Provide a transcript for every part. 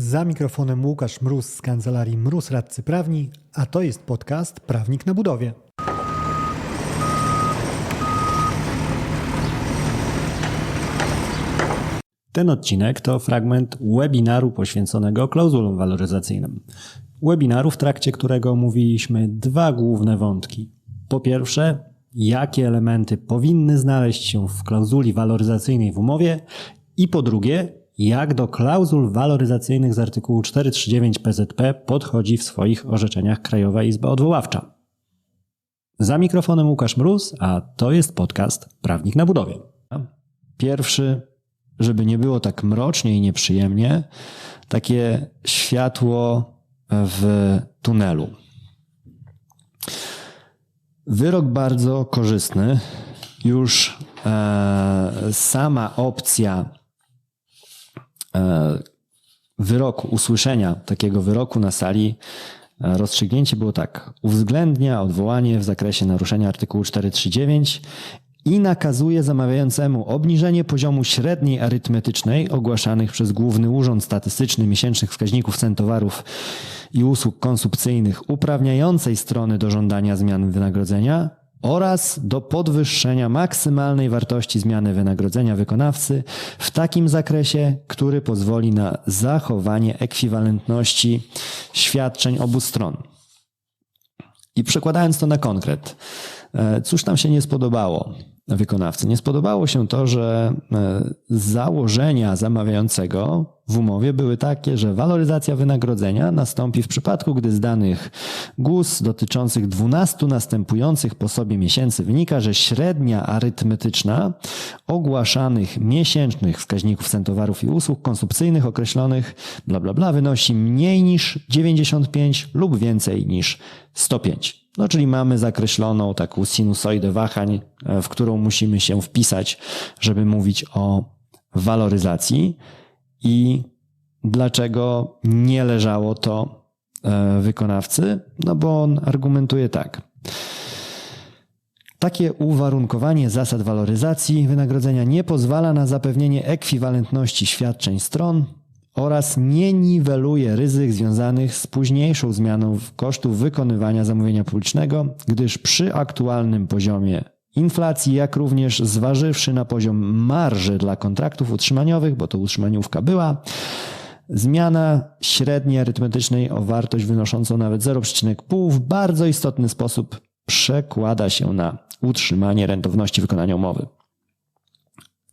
Za mikrofonem Łukasz Mróz z kancelarii Mróz Radcy Prawni, a to jest podcast Prawnik na budowie. Ten odcinek to fragment webinaru poświęconego klauzulom waloryzacyjnym. Webinaru, w trakcie którego omówiliśmy dwa główne wątki. Po pierwsze, jakie elementy powinny znaleźć się w klauzuli waloryzacyjnej w umowie i po drugie, jak do klauzul waloryzacyjnych z artykułu 439 PZP podchodzi w swoich orzeczeniach Krajowa Izba Odwoławcza. Za mikrofonem Łukasz Mróz, a to jest podcast Prawnik na budowie. Pierwszy, żeby nie było tak mrocznie i nieprzyjemnie, takie światło w tunelu. Wyrok bardzo korzystny. Już e, sama opcja wyroku, usłyszenia takiego wyroku na sali, e, rozstrzygnięcie było tak. Uwzględnia odwołanie w zakresie naruszenia artykułu 439 i nakazuje zamawiającemu obniżenie poziomu średniej arytmetycznej ogłaszanych przez Główny Urząd Statystyczny miesięcznych wskaźników cen towarów i usług konsumpcyjnych uprawniającej strony do żądania zmian wynagrodzenia oraz do podwyższenia maksymalnej wartości zmiany wynagrodzenia wykonawcy w takim zakresie, który pozwoli na zachowanie ekwiwalentności świadczeń obu stron. I przekładając to na konkret, cóż tam się nie spodobało wykonawcy? Nie spodobało się to, że założenia zamawiającego w umowie były takie, że waloryzacja wynagrodzenia nastąpi w przypadku, gdy z danych GUS dotyczących 12 następujących po sobie miesięcy wynika, że średnia arytmetyczna ogłaszanych miesięcznych wskaźników cen towarów i usług konsumpcyjnych określonych bla bla bla wynosi mniej niż 95 lub więcej niż 105. No, czyli mamy zakreśloną taką sinusoidę wahań, w którą musimy się wpisać, żeby mówić o waloryzacji i dlaczego nie leżało to wykonawcy? No bo on argumentuje tak. Takie uwarunkowanie zasad waloryzacji wynagrodzenia nie pozwala na zapewnienie ekwiwalentności świadczeń stron oraz nie niweluje ryzyk związanych z późniejszą zmianą kosztów wykonywania zamówienia publicznego, gdyż przy aktualnym poziomie inflacji, jak również zważywszy na poziom marży dla kontraktów utrzymaniowych, bo to utrzymaniówka była, zmiana średniej arytmetycznej o wartość wynoszącą nawet 0,5 w bardzo istotny sposób przekłada się na utrzymanie rentowności wykonania umowy.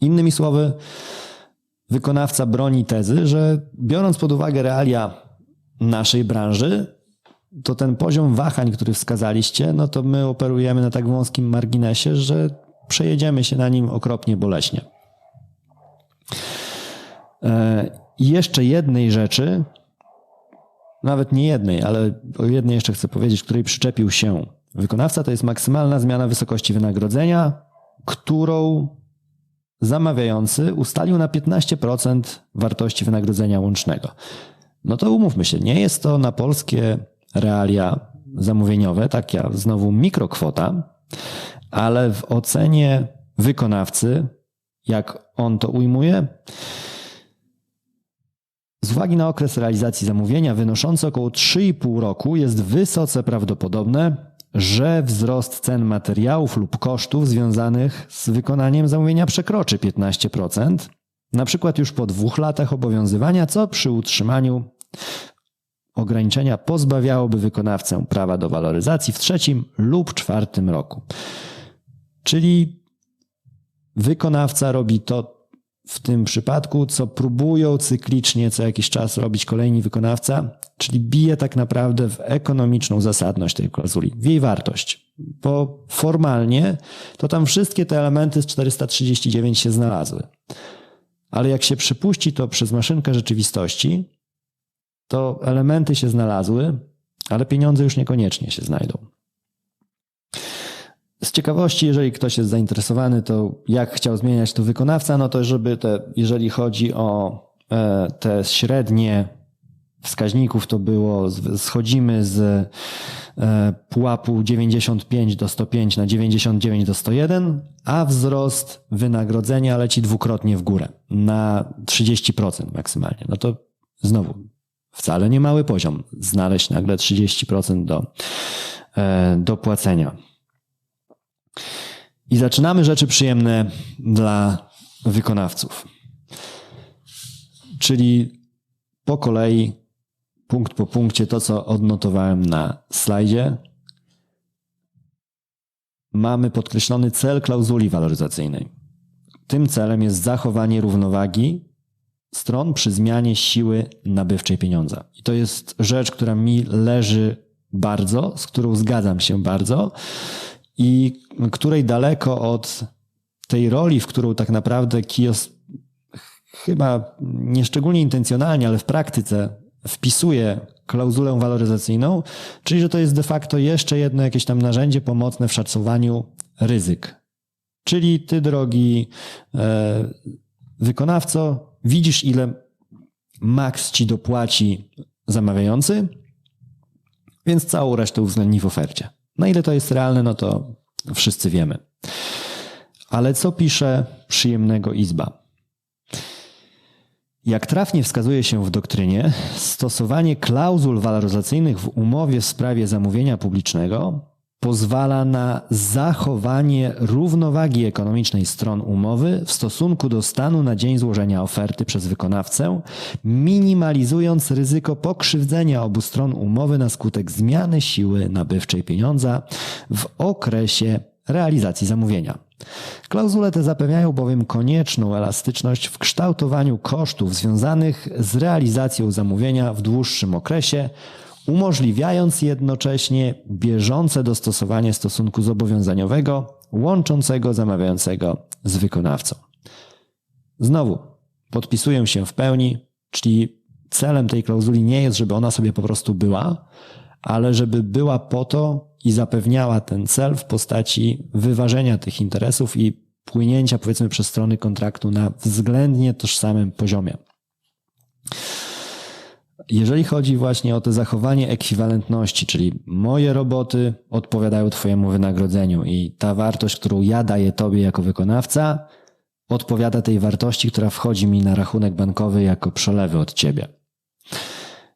Innymi słowy, wykonawca broni tezy, że biorąc pod uwagę realia naszej branży, to ten poziom wahań, który wskazaliście, no to my operujemy na tak wąskim marginesie, że przejedziemy się na nim okropnie boleśnie. I jeszcze jednej rzeczy, nawet nie jednej, ale o jednej jeszcze chcę powiedzieć, której przyczepił się wykonawca, to jest maksymalna zmiana wysokości wynagrodzenia, którą zamawiający ustalił na 15% wartości wynagrodzenia łącznego. No to umówmy się, nie jest to na polskie realia zamówieniowe, taka znowu mikrokwota, ale w ocenie wykonawcy, jak on to ujmuje, z uwagi na okres realizacji zamówienia wynoszący około 3,5 roku jest wysoce prawdopodobne, że wzrost cen materiałów lub kosztów związanych z wykonaniem zamówienia przekroczy 15%, na przykład już po dwóch latach obowiązywania, co przy utrzymaniu ograniczenia pozbawiałoby wykonawcę prawa do waloryzacji w trzecim lub czwartym roku. Czyli wykonawca robi to w tym przypadku, co próbują cyklicznie co jakiś czas robić kolejni wykonawca, czyli bije tak naprawdę w ekonomiczną zasadność tej klauzuli, w jej wartość. Bo formalnie to tam wszystkie te elementy z 439 się znalazły. Ale jak się przypuści to przez maszynkę rzeczywistości, to elementy się znalazły, ale pieniądze już niekoniecznie się znajdą. Z ciekawości, jeżeli ktoś jest zainteresowany, to jak chciał zmieniać to wykonawca, no to żeby te, jeżeli chodzi o te średnie wskaźników, to było, schodzimy z pułapu 95 do 105 na 99 do 101, a wzrost wynagrodzenia leci dwukrotnie w górę, na 30% maksymalnie. No to znowu Wcale nie mały poziom. Znaleźć nagle 30% do, e, do płacenia. I zaczynamy rzeczy przyjemne dla wykonawców. Czyli po kolei, punkt po punkcie, to co odnotowałem na slajdzie. Mamy podkreślony cel klauzuli waloryzacyjnej. Tym celem jest zachowanie równowagi stron przy zmianie siły nabywczej pieniądza. I to jest rzecz, która mi leży bardzo, z którą zgadzam się bardzo i której daleko od tej roli, w którą tak naprawdę Kios chyba nieszczególnie intencjonalnie, ale w praktyce wpisuje klauzulę waloryzacyjną, czyli że to jest de facto jeszcze jedno jakieś tam narzędzie pomocne w szacowaniu ryzyk. Czyli ty, drogi e, wykonawco, widzisz, ile maks ci dopłaci zamawiający, więc całą resztę uwzględnij w ofercie. Na ile to jest realne, no to wszyscy wiemy. Ale co pisze przyjemnego Izba? Jak trafnie wskazuje się w doktrynie, stosowanie klauzul waloryzacyjnych w umowie w sprawie zamówienia publicznego pozwala na zachowanie równowagi ekonomicznej stron umowy w stosunku do stanu na dzień złożenia oferty przez wykonawcę, minimalizując ryzyko pokrzywdzenia obu stron umowy na skutek zmiany siły nabywczej pieniądza w okresie realizacji zamówienia. Klauzule te zapewniają bowiem konieczną elastyczność w kształtowaniu kosztów związanych z realizacją zamówienia w dłuższym okresie, umożliwiając jednocześnie bieżące dostosowanie stosunku zobowiązaniowego łączącego zamawiającego z wykonawcą. Znowu, podpisuję się w pełni, czyli celem tej klauzuli nie jest, żeby ona sobie po prostu była, ale żeby była po to i zapewniała ten cel w postaci wyważenia tych interesów i płynięcia, powiedzmy, przez strony kontraktu na względnie tożsamym poziomie. Jeżeli chodzi właśnie o to zachowanie ekwiwalentności, czyli moje roboty odpowiadają Twojemu wynagrodzeniu i ta wartość, którą ja daję Tobie jako wykonawca, odpowiada tej wartości, która wchodzi mi na rachunek bankowy jako przelewy od Ciebie.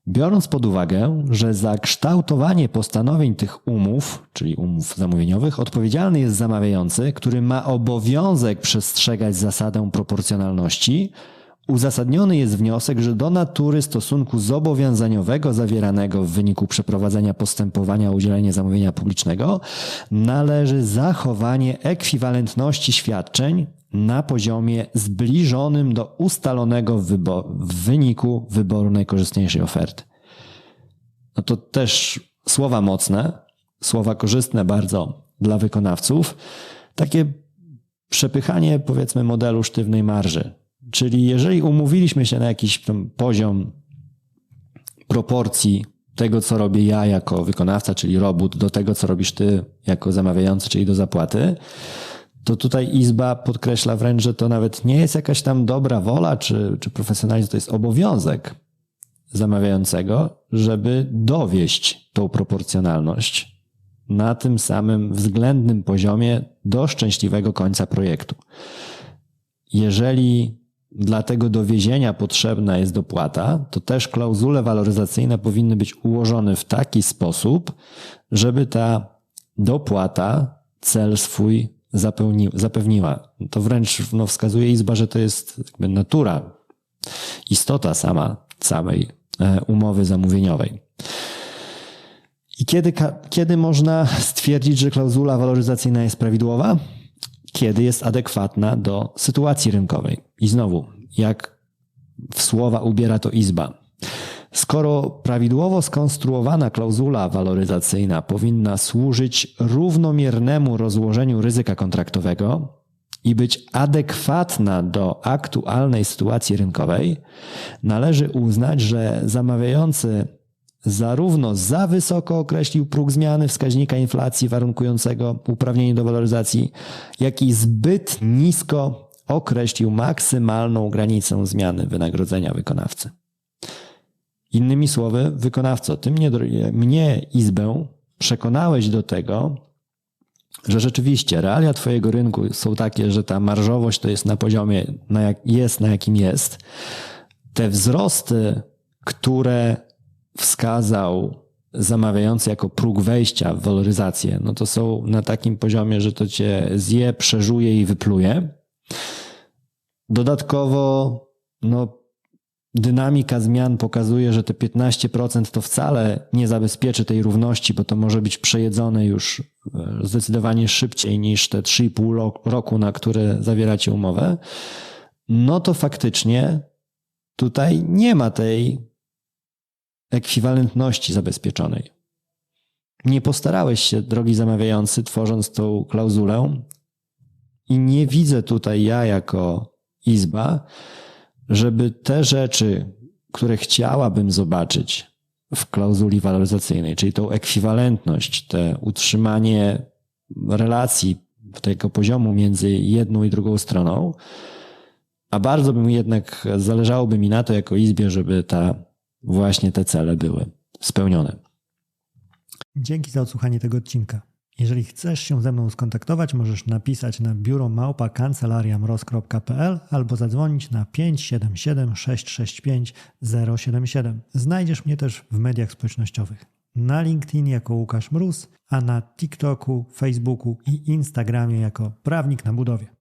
Biorąc pod uwagę, że za kształtowanie postanowień tych umów, czyli umów zamówieniowych, odpowiedzialny jest zamawiający, który ma obowiązek przestrzegać zasadę proporcjonalności, uzasadniony jest wniosek, że do natury stosunku zobowiązaniowego zawieranego w wyniku przeprowadzenia postępowania o udzielenie zamówienia publicznego należy zachowanie ekwiwalentności świadczeń na poziomie zbliżonym do ustalonego w, wyniku wyboru najkorzystniejszej oferty. No to też słowa mocne, słowa korzystne bardzo dla wykonawców. Takie przepychanie, powiedzmy, modelu sztywnej marży. Czyli jeżeli umówiliśmy się na jakiś poziom proporcji tego, co robię ja jako wykonawca, czyli robót, do tego, co robisz ty jako zamawiający, czyli do zapłaty, to tutaj Izba podkreśla wręcz, że to nawet nie jest jakaś tam dobra wola czy, czy profesjonalizm, to jest obowiązek zamawiającego, żeby dowieść tą proporcjonalność na tym samym względnym poziomie do szczęśliwego końca projektu. Jeżeli dla tego dowiezienia potrzebna jest dopłata, to też klauzule waloryzacyjne powinny być ułożone w taki sposób, żeby ta dopłata cel swój zapełni, zapewniła. To wręcz no, wskazuje Izba, że to jest jakby natura, istota sama samej e, umowy zamówieniowej. I kiedy, kiedy można stwierdzić, że klauzula waloryzacyjna jest prawidłowa? Kiedy jest adekwatna do sytuacji rynkowej. I znowu, jak w słowa ubiera to Izba. Skoro prawidłowo skonstruowana klauzula waloryzacyjna powinna służyć równomiernemu rozłożeniu ryzyka kontraktowego i być adekwatna do aktualnej sytuacji rynkowej, należy uznać, że zamawiający zarówno za wysoko określił próg zmiany wskaźnika inflacji warunkującego uprawnienie do waloryzacji, jak i zbyt nisko określił maksymalną granicę zmiany wynagrodzenia wykonawcy. Innymi słowy, wykonawco, ty mnie, mnie, Izbę, przekonałeś do tego, że rzeczywiście realia Twojego rynku są takie, że ta marżowość to jest na poziomie, na jak, jest na jakim jest. Te wzrosty, które wskazał zamawiający jako próg wejścia w waloryzację, no to są na takim poziomie, że to cię zje, przeżuje i wypluje. Dodatkowo, no, dynamika zmian pokazuje, że te 15% to wcale nie zabezpieczy tej równości, bo to może być przejedzone już e, zdecydowanie szybciej niż te 3,5 roku, na które zawieracie umowę. No to faktycznie tutaj nie ma tej ekwiwalentności zabezpieczonej. Nie postarałeś się, drogi zamawiający, tworząc tą klauzulę, i nie widzę tutaj ja jako izba, żeby te rzeczy, które chciałabym zobaczyć w klauzuli waloryzacyjnej, czyli tą ekwiwalentność, te utrzymanie relacji tego poziomu między jedną i drugą stroną, a bardzo bym jednak zależałoby mi na to jako izbie, żeby ta, właśnie te cele były spełnione. Dzięki za odsłuchanie tego odcinka. Jeżeli chcesz się ze mną skontaktować, możesz napisać na biuro małpa kancelariamroz.pl albo zadzwonić na 577 665 077. Znajdziesz mnie też w mediach społecznościowych. Na LinkedIn jako Łukasz Mróz, a na TikToku, Facebooku i Instagramie jako Prawnik na Budowie.